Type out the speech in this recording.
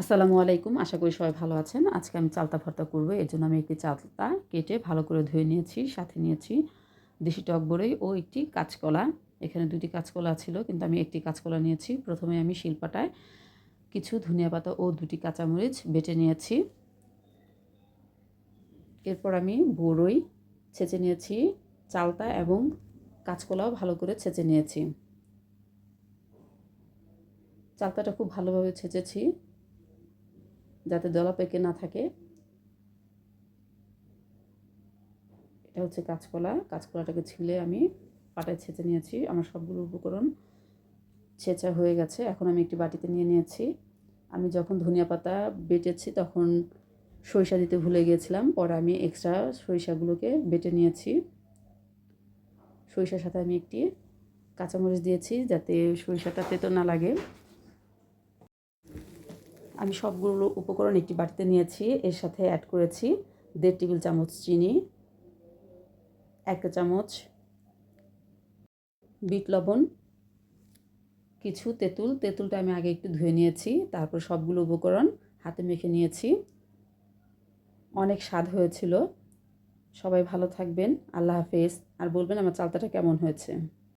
আসসালামু আলাইকুম। আশা করি সবাই ভালো আছেন। আজকে আমি চালতা ভর্তা করব। এর জন্য আমি একটি চালতা কেটে ভালো করে ধুয়ে নিয়েছি, সাথে নিয়েছি দেশি টক বড়ই ও একটি কাঁচকলা। এখানে দুটি কাঁচকলা ছিল, কিন্তু আমি একটি কাঁচকলা নিয়েছি। প্রথমে আমি শিলপাটায় কিছু ধনিয়া পাতা ও দুটি কাঁচামরিচ বেটে নিয়েছি। এরপর আমি বড়ই ছেঁচে নিয়েছি, চালতা এবং কাঁচকলাও ভালো করে ছেঁচে নিয়েছি। চালতাটা খুব ভালোভাবে ছেঁচেছি। যাতে দলা পেকে না থাকে। এটা হচ্ছে কাঁচকলা। কাঁচকলাটাকে ছিলে আমি পাটায় ছেঁচে নিয়েছি। আমার সবগুলো উপকরণ ছেঁচা হয়ে গেছে। এখন আমি একটি বাটিতে নিয়ে নিয়েছি। আমি যখন ধনিয়া পাতা বেটেছি তখন সরিষা দিতে ভুলে গিয়েছিলাম। পরে আমি এক্সট্রা সরিষাগুলোকে বেটে নিয়েছি। সরিষার সাথে আমি একটি কাঁচামরিচ দিয়েছি যাতে সরিষাটা তেতো না লাগে। আমি সবগুলো উপকরণ একটি বাটিতে নিয়েছি, এর সাথে অ্যাড করেছি দেড় টেবিল চামচ চিনি, এক চামচ বিট লবণ, কিছু তেঁতুল, তেঁতুলটা আমি আগে একটু ধুয়ে নিয়েছি, তারপর সবগুলো উপকরণ হাতে মেখে নিয়েছি। অনেক স্বাদ হয়েছিল। সবাই ভালো থাকবেন, আল্লাহ হাফেজ। আর বলবেন, আমার চালতাটা কেমন হয়েছে?